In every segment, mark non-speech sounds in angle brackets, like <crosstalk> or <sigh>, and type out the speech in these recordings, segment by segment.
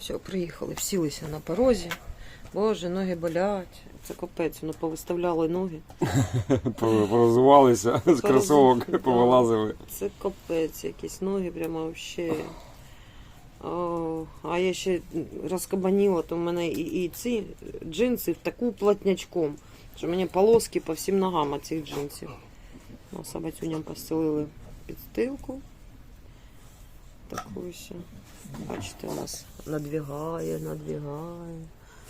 Все, приїхали, всілися на порозі. Боже, ноги болять. Це капець, ну повиставляли ноги. <laughs> Порозувалися з кросовок, повилазили. Це капець, якісь ноги прямо вообще. О, а я ще розкабаніла, то в мене і, і ці джинси в таку плотнячком, що мені полоски по всім ногам цих джинсів. Ну, собацюням постелили підстилку. Таку ще. Бачите, у нас надвігає, надвігає.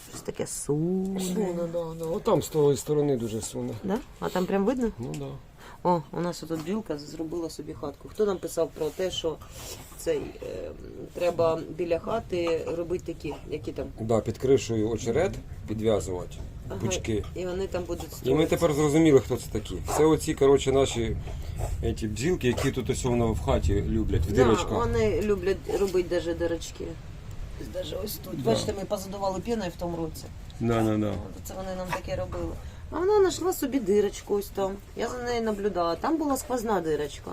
Щось таке суне. Суне, да, да. Отам з тої сторони дуже суне. Да? А там прям видно? Ну да. О, у нас тут бджілка зробила собі хатку. Хто нам писав про те, що цей е, треба біля хати робити такі, які там Да, під кришею очерет підв'язувати, Ага, пучки. і вони там будуть І ми тепер зрозуміли, хто це такі. Це оці, коротше, наші ці бджілки, які тут ось воно в хаті люблять, в Да, вони люблять робити навіть дирочки. Даже ось тут. Да. Бачите, ми позадували піною в тому році. Да, да, да. Це вони нам таке робили. А вона знайшла собі дирочку ось там. Я за нею наблюдала. Там була сквозна дирочка.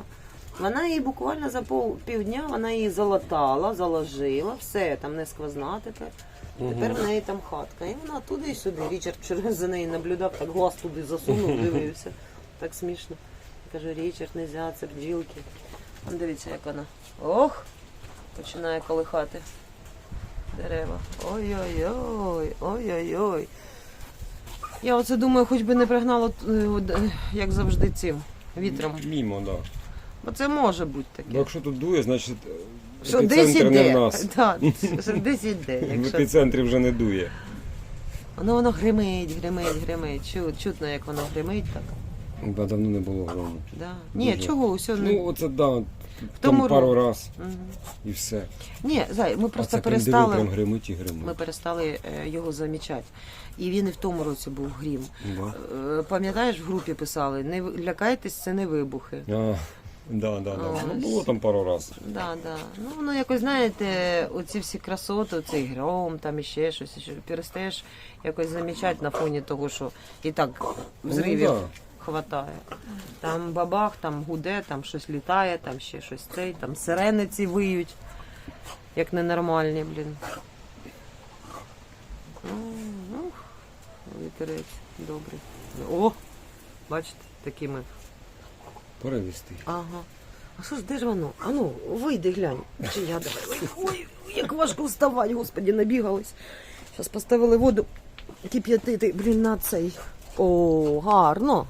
Вона її буквально за пів, півдня вона її залатала, заложила, все, там не сквозна тепер. Тепер в неї там хатка. І вона туди і сюди. Річард вчора за нею наблюдав, так глаз туди засунув, дивився. Так смішно. Кажу, Річард, не можна, це бджілки. Дивіться, як вона. Ох! Починає колихати дерева. Ой-ой-ой, ой-ой-ой. Я оце думаю, хоч би не пригнало, е, е, як завжди, цим вітром. Мімо, да. Бо це може бути таке. якщо тут дує, значить Що десь епіцентр не в іде. нас. <laughs> Так, що десь іде. В Якщо... епіцентрі вже не дує. Воно воно гримить, гримить, гримить. Чу, чутно, як воно гримить так. Да, давно не було грому. Да. Ні, Дуже. чого, усе не. Ну, оце да, тому там пару році. раз Мгм. і все. Ні, зай, ми а просто це прям диви, перестали. прям гримить і гримить. Ми перестали е, його замічати. І він і в тому році був грім. Е, Пам'ятаєш, в групі писали, не в- лякайтесь, це не вибухи. А, да, да, да. Ну, було там пару раз. Да, да. Ну, воно якось, знаєте, оці всі красоти, цей гром, там іще щось, ще перестаєш якось замічати на фоні того, що і так взривів Ну, да. хватає. Там бабах, там гуде, там щось літає, там ще щось цей, там сирени ці виють, як ненормальні, блін. Ну, ну, вітерець добрий. О! Бачите, такі ми. Перевести. Ага. А що ж, де ж воно? А ну, вийди, глянь. Чи я давай. Ой, як важко вставати, господі, набігались. Зараз поставили воду кип'ятити, блін, на цей. О, гарно.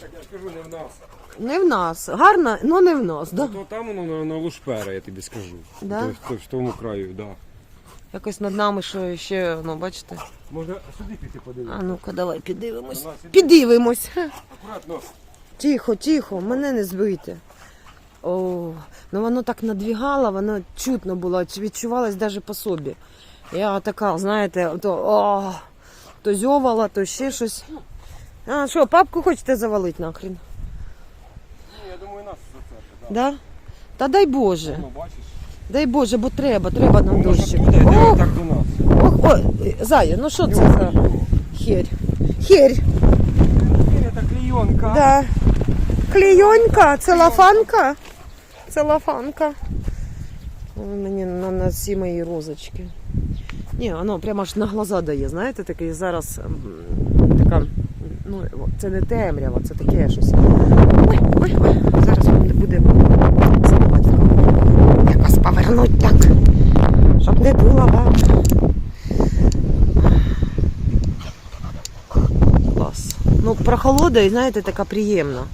Так я ж кажу, не в нас. Не в нас. Гарно, але не в нас, да? То там воно на, на лушпера, я тобі скажу. Да? То, то, в тому краю, да. Якось над нами що ще, ну, бачите. Можна сюди піти подивитися. А ну-ка, давай піддивимось. Піддивимось. Акуратно. Тихо, тихо, мене не збийте. О, ну воно так надвігало, воно чутно було, відчувалось навіть по собі. Я така, знаєте, то, о, то зьовала, то ще щось. А що, папку хочете завалити нахрен? Ні, я думаю, нас зацепить. Да. Да? Та дай Боже, Ну, бачиш? дай Боже, бо треба, треба нам Воно дощик. буде, йде Ох, так до нас. ох, ой, Зая, ну що це за херь? Херь, клейонка. да. Клейонька, целофанка. Целофанка. Мені на, на всі мої розочки. Ні, воно прямо аж на глаза дає, знаєте, такий зараз така, ну, це не темрява, це таке щось. Ой, ой, ой, зараз він буде забивати. Якось повернуть так, щоб не дуло вам. Клас. Ну, прохолода, і знаєте, така приємна.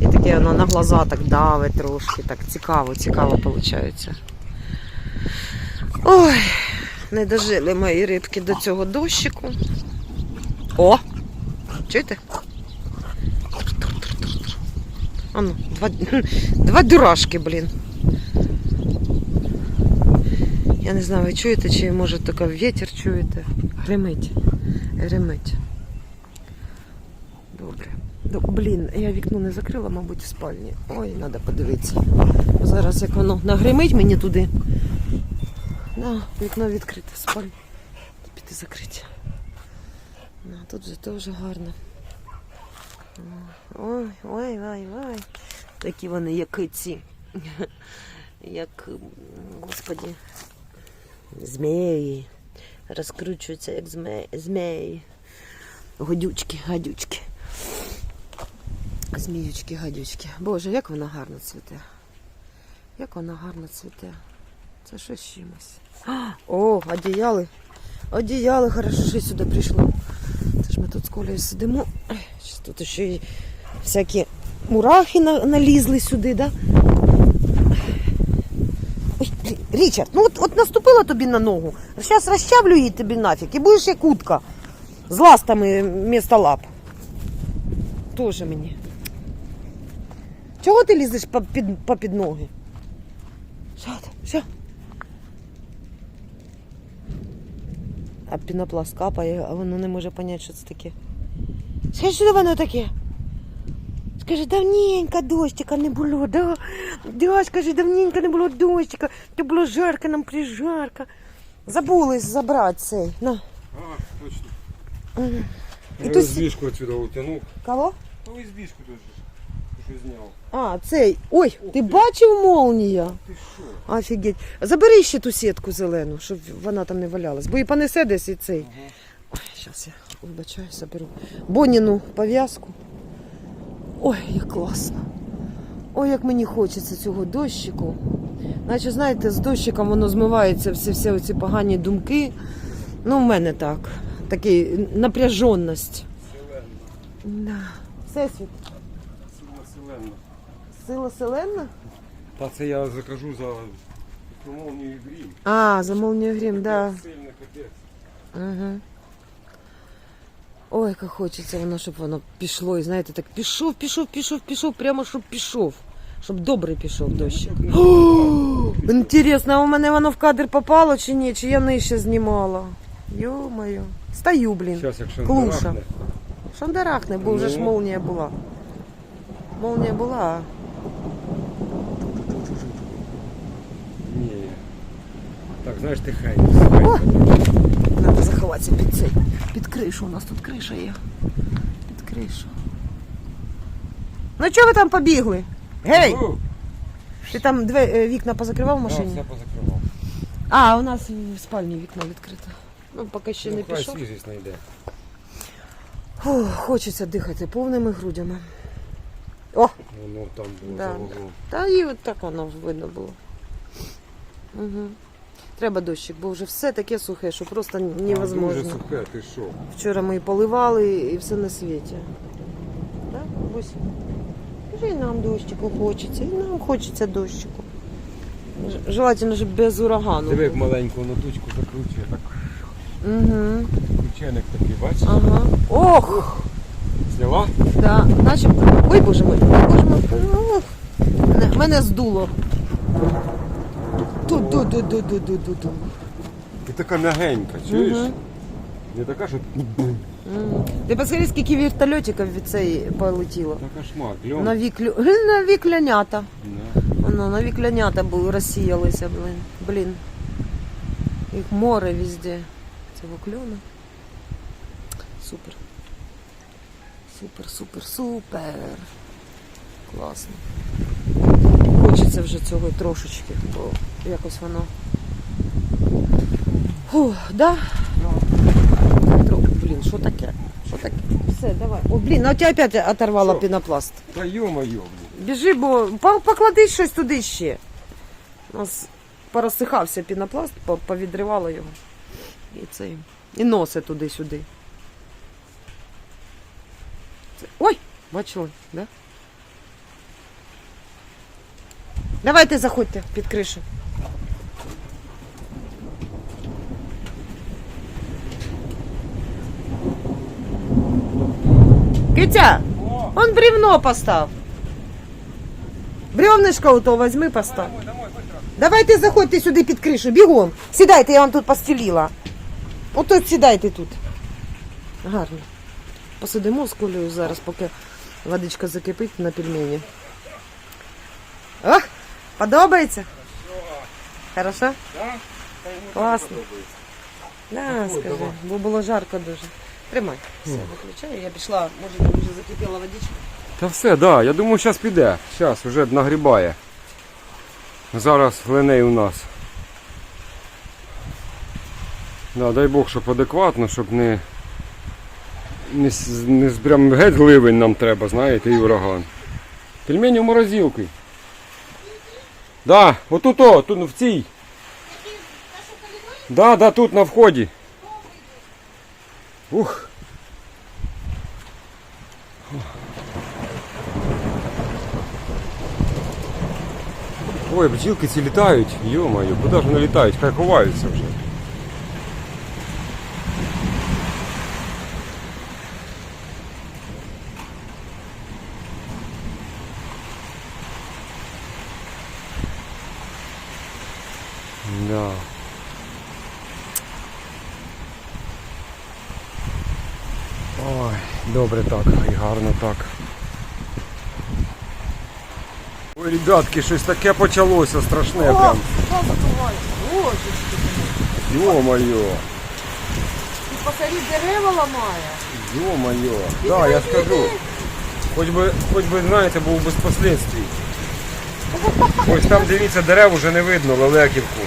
І таке воно на глаза так давить трошки, так цікаво, цікаво виходить. Ой, не дожили мої рибки до цього дощику. О! Чуєте? А ну, два, <laughs> два дурашки, блін. Я не знаю, ви чуєте, чи може тільки вітер чуєте? Гримить. Гримить. Блін, я вікно не закрила, мабуть, в спальні. Ой, треба подивитися. Зараз як воно нагримить мені туди. На, вікно відкрите в спальні. Піти закрити. На, тут же теж гарно. Ой, ой, ой, ой. Такі вони, як ці. Як, господі, Змії. Розкручуються, як змеї. змеї. Годючки, гадючки. Зміючки, гадючки. Боже, як вона гарно цвіте. Як вона гарно цвіте. Це щось з чимось. О, одіяли. Одіяли, хорошо, що сюди прийшло. Це ж ми тут з Колею сидимо. Тут ще й всякі мурахи на- налізли сюди, да? Ой, Річард, ну от, от наступила тобі на ногу. Зараз розчавлю її тобі нафіг і будеш як утка. З ластами вместо лап. Тоже мені. Чого ти лізеш по під, по під ноги? Що ти? Що? А пінопласт капає, а воно не може поняти, що це таке. Скажи, що воно таке? Скажи, давненько дощика не було, да? Да, скажи, давненько не було дощика, то було жарко, нам прижарко. Забули забрати цей. На. А, точно. І Я то с- збіжку відсюди утягнув. Кого? Ну і збіжку теж. Що зняв. А, цей. Ой, ти бачив молнія? Ти що? Офігеть. Забери ще ту сітку зелену, щоб вона там не валялась. Бо і понесе десь і цей. Ага. Ой, зараз я вибачаю, заберу. Боніну пов'язку. Ой, як класно. Ой, як мені хочеться цього дощику. Наче, знаєте, з дощиком воно змивається всі, всі оці погані думки. Ну, в мене так. Такий напряженість. Да. Всесвіт. Сила селенна. Сила селена? Та це я закажу за молнію і грім. А, за молнію грім, да. Сильний капець. Угу. Ой, як хочеться воно, щоб воно пішло. І знаєте, так пішов, пішов, пішов, пішов, прямо щоб пішов. Щоб добре пішов дощик. О, Інтересно, а у мене воно в кадр попало чи ні? Чи я нижче знімала? Йо-моє. Стою, блін. Клуша. шандарахне. Шандарахне, бо вже ж Ну. молнія була. Молнія була. а Ні. Так, знаєш, тихенько. Треба заховатися під цей. Під кришу. У нас тут криша є. Під кришу. Ну чого ви там побігли? Гей! О, Ти там дві е, вікна позакривав в да, машині? все позакривав. А, у нас в спальні вікна відкрите. Ну, поки ще не Ну, хай пішов. свіжість знайде. Фу, хочеться дихати повними грудями. О, Воно там було Да. за вуглом. та і от так воно видно було. Угу. Треба дощик, бо вже все таке сухе, що просто А, Дуже невозможно. сухе, ти що? Вчора ми і поливали, і все на світі. Так, Бусь? Скажи, і нам дощику хочеться, і нам хочеться дощику. Ж- Желательно, щоб без урагану. Диви, як маленьку нотучку закручує, так Угу. ключеник такий, бачиш? Ага. Ох! Зняла? Да, начебто. Ой, боже мой, боже мой. Ух. Мене, мене здуло. Тут, ду, ду, ду, ду, ду, ду, ду. І така м'ягенька, чуєш? Мгм. Не така, що М. Ти посмотри, скільки вертольотиків від цієї полетіло. та кошмар, кльон. Нові, клю... нові клянята. Да. Воно, нові клянята були, розсіялися, блин. Блін. Їх море везде. Цього кльону. Супер. Супер, супер, супер. Класно. Хочеться вже цього трошечки, бо якось воно. Фух, да? Блін, що таке? Що таке? Все, давай. О, блін, а тебе опять оторвала Що? пінопласт. Та йо-моє, блін. Біжи, бо по- поклади щось туди ще. У нас порозсихався пінопласт, по- повідривало його. І цей. І носи туди-сюди. Ой! Бачили, да? Давайте заходьте під кришу. Китя, О, он бревно постав. Бревнышко у то возьми постав. домой, домой, быстро. Давайте заходьте сюди під кришу, бігом. Сідайте, я вам тут постелила. Отут сідайте тут. Гарно. Посидимо з кулею зараз, поки водичка закипить на пельмені. О, подобається? Хорошо? Да? Класно. Да, скажи, бо було жарко дуже. Тримай. Все, виключаю. Я пішла, може там вже закипіла водичка. Та все, да, я думаю, зараз піде. Зараз вже нагрібає. Зараз линей у нас. Да, дай Бог, щоб адекватно, щоб не. Не, не прям геть ливень нам треба, знаєте, і ураган. Пельмені в морозилки. Да, отут о, тут в цій. Да, да, тут на вході. Ух. Ой, бджілки ці літають. Йо-моє, куди ж вони літають? Хай ховаються вже. Да. Ой, добре так, і гарно так. Ой, ребятки, щось таке почалося страшне прям. Ё-моё, Ти посадіть дерева ламає. ё-моё. Да, я скажу. Хоч би, хоч би, знаєте, був без последствий. Ось там дивіться, дерев уже не видно, лелеківку.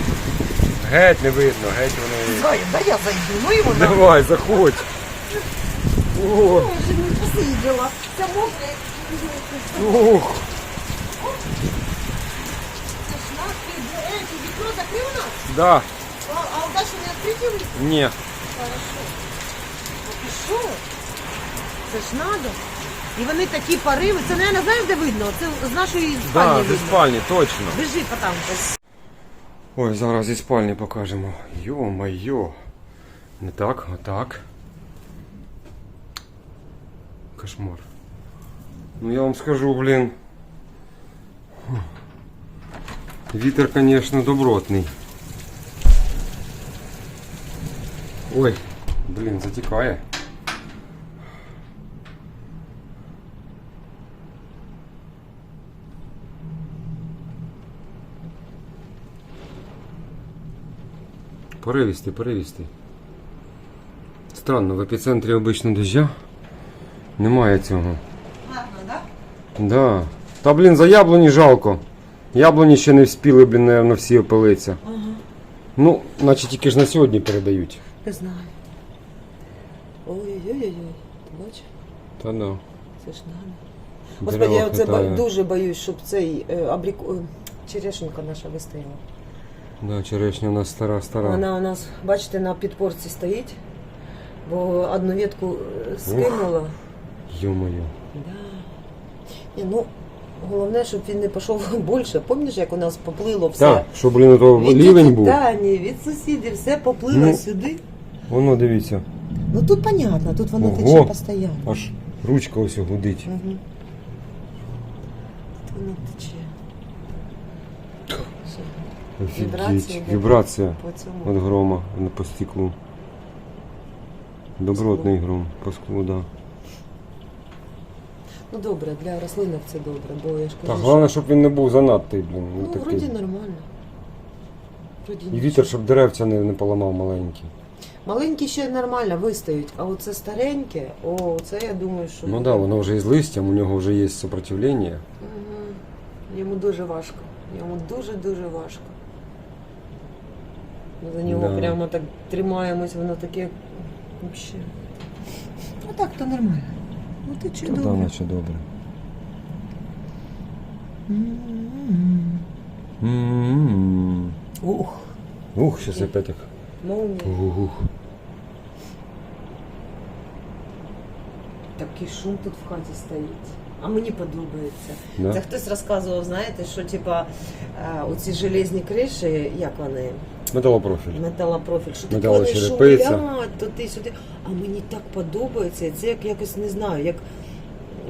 Геть не видно, геть вони. Дай, да я зайду, ну його на. Давай, заходь. О, Я вже не посиділа. Це мокре. ух. вікно закрив нас? Да, А, а у Даші не відкриті? ні. Хорошо. Ну ти що? Це ж надо. І вони такі пориви. Це, наверное, знаєш, де видно? Це з нашої Да, спальні зі видно. спальні, точно. Біжи потам. Ой, зараз зі спальні покажемо. Йо-майо. Не так, отак. Кошмар. Ну я вам скажу, блін. Вітер, конечно, добротний. Ой, блін, затікає. Поривістий, поривістий. Странно, в епіцентрі обично дождя немає цього. Гарно, так? Да. Та блін, за яблуні жалко. Яблуні ще не вспіли, блін, напевно, всі опилитися. Ага. Ну, наче тільки ж на сьогодні передають. Не знаю. Ой-ой-ой, ти бачиш? Та да. Це ж надо. Господи, я оце ба- дуже боюсь, щоб цей е, абрик... е, черешенька наша вистояла. Да, черешня у нас стара, стара. Вона у нас, бачите, на підпорці стоїть, бо одну ветку е, скинула. Йо-моє. Да. Ні, ну, головне, щоб він не пішов <laughs> більше. Пам'ятаєш, як у нас поплило все? Так, що, блін, то Від лівень був. Дані, від сусідів, все поплило Ну. сюди. Воно дивіться. Ну тут понятно, тут воно Ого. тече постійно. Аж ручка ось гудить. Угу. Тут воно тече. Все, Вібрації Офігеть. йде. Вібрація по цьому. від грома по стеклу. Добротний гром по склу, да. Ну добре, для рослинок це добре, бо я ж кажу, Так, що- головне, щоб він не був занадтий, блін. ну, такий. вроді нормально. Вроді І вітер, щоб деревця не, не поламав маленькі. Маленькі ще нормально вистоять, а оце стареньке, о, це я думаю, що. Ну так, да, воно вже із листям, у нього вже є сопротивлення. Мгм. Йому дуже важко. Йому дуже-дуже важко. Ми за нього Да. прямо так тримаємось, воно таке. Вообще. Ну так, то нормально. Ну ти чудово. да, наче добре. М-м-м. Ух, Ух, сейчас опять так. молния. Ух. Такий шум тут в хаті стоїть. А мені подобається. Да? Це хтось розказував, знаєте, що типа е, оці железні криші, як вони, Металопрофіль. металопрофіль, що таке вони шумлять туди-сюди. А мені так подобається. Це як якось не знаю, як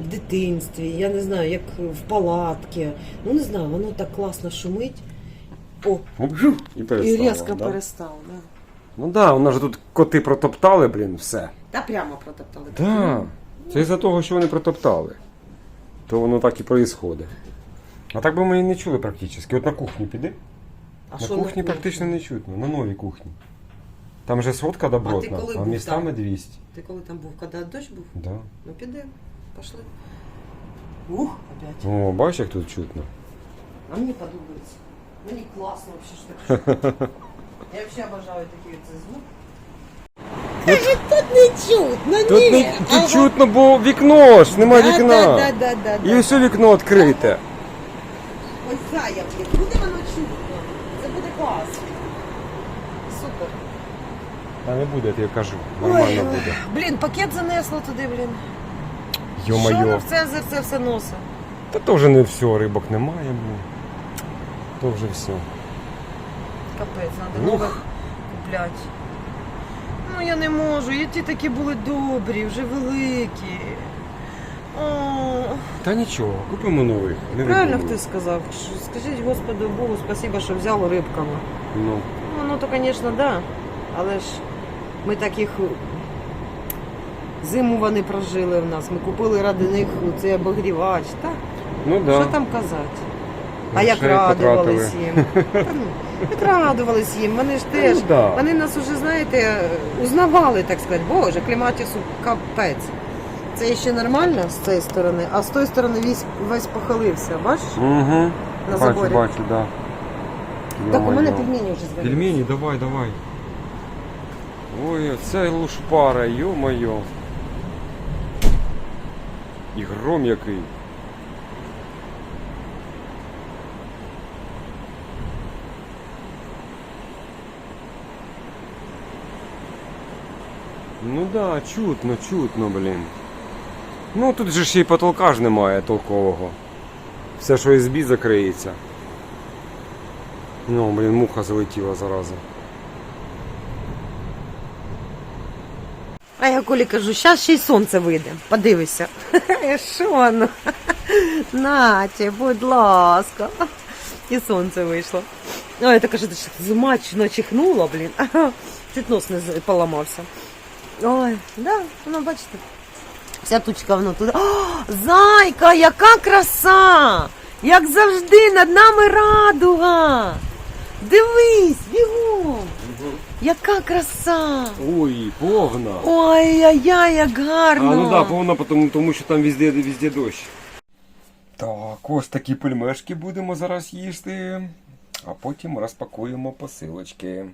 в дитинстві, я не знаю, як в палатці. Ну не знаю, воно так класно шумить. О, І і перестало. різко да? перестав. Да. Ну так, да, воно ж тут коти протоптали, блін, все. Та прямо протоптали. Да. Це із-за того, що вони протоптали. То воно так і проїсходить. А так би ми і не чули практично. От на кухні піди. А на що кухні практично не чутно, на новій кухні. Там же сотка добротна, коли а, був містами там? 200. Ти коли там був, коли дощ був? Да. Ну підемо, пішли. Ух, опять. О, бачиш, як тут чутно. А мені подобається. Мені класно вообще, що так <laughs> чути. Я взагалі обожаю такий оцей звук. Каже, тут не чутно, Тут, ні. не, тут Ага. чутно, бо вікно ж, нема Да, вікна. Да, да, да, да, І все вікно відкрите. Ось зая, буде воно чутно. Це буде клас. Супер. Та не буде, я кажу. Нормально буде. Блін, пакет занесло туди, блін. Що Йо-моє. воно в це за це все носить? Та то вже не все, рибок немає, блін. То вже все. Капець, треба Ух. нових купляти. Ну я не можу, і ті такі були добрі, вже великі. О, Та нічого, купимо нових. Не правильно видумуй. хтось сказав. Що- Скажіть Господу Богу, спасибо, що взяв рибками. Ну, Ну, ну то, звісно, да. Але ж ми таких зиму вони прожили в нас. Ми купили ради них цей обогрівач. Та? ну да. Що там казати? А як радувались їм. Та ну, Як радувались їм. Вони ж теж, Ну, да. вони нас уже, знаєте, узнавали, так сказати. Боже, кліматісу капець. Це ще нормально з цієї сторони, а з тої сторони весь, весь похилився, бачиш? Угу. На бачу, заборі. бачу, да. Так у мене Йо-моє. пельмені вже зварили. Пельмені, давай, давай. Ой, це лушпара, йо-моє. І гром який. Ну да, чутно, чутно, блін. Ну тут же ще й потолка ж немає толкового. Все, що СБ закриється. Ну, блін, муха залетіла зараза. А я Колі кажу, зараз ще й сонце вийде. Подивися. <laughs> Що воно? <laughs> Наті, будь ласка. І сонце вийшло. Ой, я так кажу, змачно чихнула, блін. <laughs> Чуть нос не поламався. Ой, да, воно бачите. Вся тучка воно туди. О, зайка, яка краса! Як завжди, над нами радуга. Дивись, бігом. Яка краса! Ой, повна. Ой-яй-яй, як гарно! А, ну да, повна, тому, тому що там везде, везде дощ. Так, ось такі пельмешки будемо зараз їсти, а потім розпакуємо посилочки.